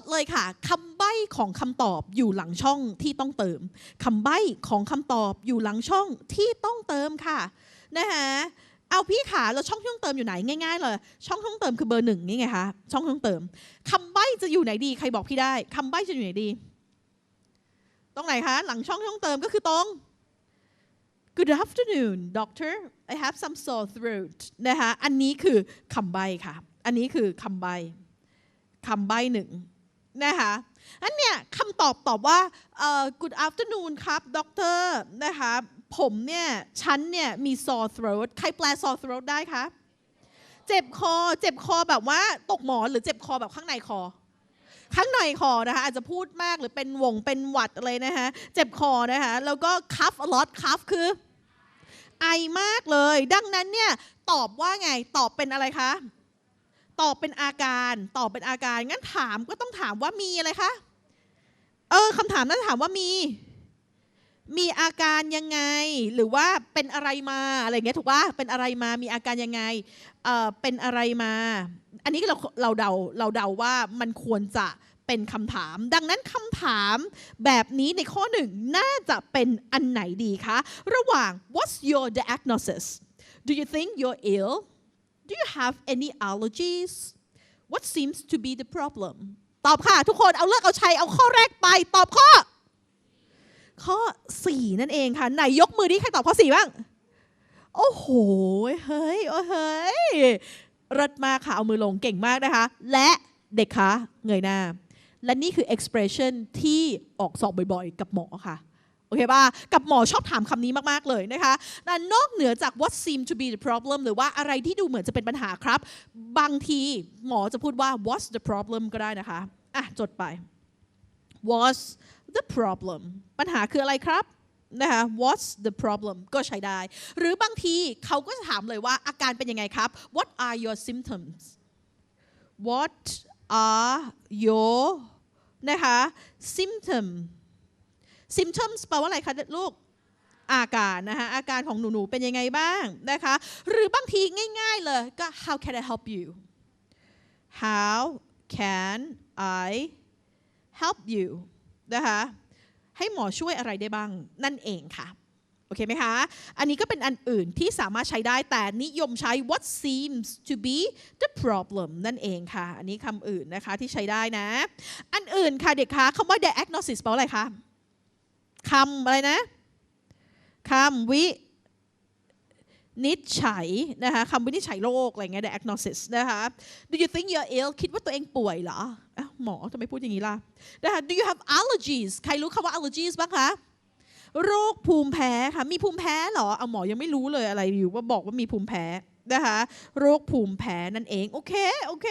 ดเลยค่ะคำใบ้ของคำตอบอยู่หลังช่องที่ต้องเติมคำใบ้ของคำตอบอยู่หลังช่องที่ต้องเติมค่ะนะคะเอาพี่ขาเราช่องที่ต้องเติมอยู่ไหนง่ายๆเลยช่องที่ต้องเติมคือเบอร์หนึ่งนี่ไงคะช่องที่ต้องเติมคำใบ้จะอยู่ไหนดีใครบอกพี่ได้คำใบ้จะอยู่ไหนดี ตรงไหนคะหลังช่องที่ต้องเติมก็คือตรง Good afternoon doctor I have some sore throat นะคะอันนี้คือคำใบ้ค่ะ อันนี้คือคำใบ้คำใบ้หนึ่ง นะคะอันเนี้ยคำตอบตอบว่าเอ่อ Good afternoon ครับด็อกเตอร์นะคะผมเนี่ยฉันเนี่ยมี sore throat ใครแปล sore throat ได้คะเจ็บคอ เจ็บคอแบบว่าตกหมอนหรือเจ็บคอแบบข้างในคอ ข้างในคอนะคะอาจจะพูดมากหรือเป็นวงเป็นหวัดอะไรนะคะเจ็บคอนะคะแล้วก็ cough a lot cough คือ ไอมากเลย ดังนั้นเนี่ยตอบว่าไงตอบเป็นอะไรคะ ตอบเป็นอาการตอบเป็นอาการ งั้นถามก็ต้องถามว่ามีอะไรคะเออคำถามน่าจะถามว่ามี มีอาการยังไง หรือว่าเป็นอะไรมาอะไรเงี้ยถูกป่ะเป็นอะไรมามีอาการยังไงเออเป็นอะไรมา อันนี้เราเราเดาเราเดาว่ามันควรจะเป็นคำถาม ดังนั้นคำถามแบบนี้ในข้อหนึ่งน่าจะเป็นอันไหนดีคะ ระหว่าง what's your diagnosis do you think you're ill do you have any allergies what seems to be the problem ตอบค่ะ ทุกคนเอาเลือกเอาชัยเอาข้อแรกไป ตอบข้อ ข้อ 4 นั่นเองค่ะ ไหนยกมือดิใครตอบข้อ 4 บ้าง โอ้โห เฮ้ย โอ้เฮ้ยเลิศมากค่ะ เอามือลงเก่งมากนะคะ และเด็กคะเงยหน้า และนี่คือ expression ที่ออกสอบบ่อยๆ กับหมอค่ะ โอเคป่ะกับหมอชอบถามคำนี้มาก ๆ เลยนะคะแต่นอกเหนือจาก what seem to be the problem หรือว่าอะไรที่ดูเหมือนจะเป็นปัญหาครับ บางทีหมอจะพูดว่า what's the problem ก็ได้นะคะ อะ จดไป what's the problem ปัญหาคืออะไรครับนะคะ what's the problem ก็ใช้ได้ หรือบางทีเขาก็จะถามเลยว่าอาการเป็นยังไงครับ what are your symptoms what are your นะคะ symptom symptoms แปลว่าอะไรคะลูกอาการนะคะอาการของหนู ๆ เป็นยังไงบ้างนะคะหรือบางทีง่าย ๆ เลยก็ how can I help you how can I help you นะคะให้หมอช่วยอะไรได้บ้างนั่นเองค่ะโอเคไหมคะ อันนี้ก็เป็นอันอื่นที่สามารถใช้ได้แต่นิยมใช้ what seems to be the problem นั่นเองค่ะ อันนี้คำอื่นนะคะที่ใช้ได้นะ อันอื่นค่ะเด็กคะคำว่า diagnosis แปลว่าอะไรคะ คำอะไรนะคำวินิจฉัยนะคะคำวินิจฉัยโรคอะไรเงี้ย diagnosis นะคะ do you think you're ill คิดว่าตัวเองป่วยเหรอหมอทำไมพูดอย่างนี้ล่ะนะคะ do you have allergies ใครรู้คำว่า allergies บ้างคะโรคภูมิแพ้ค่ะมีภูมิแพ้เหรอเอาหมอยังไม่รู้เลยอะไรอยู่ว่าบอกว่ามีภูมิแพ้นะคะโรคภูมิแพ้นั่นเอง โอเคโอเค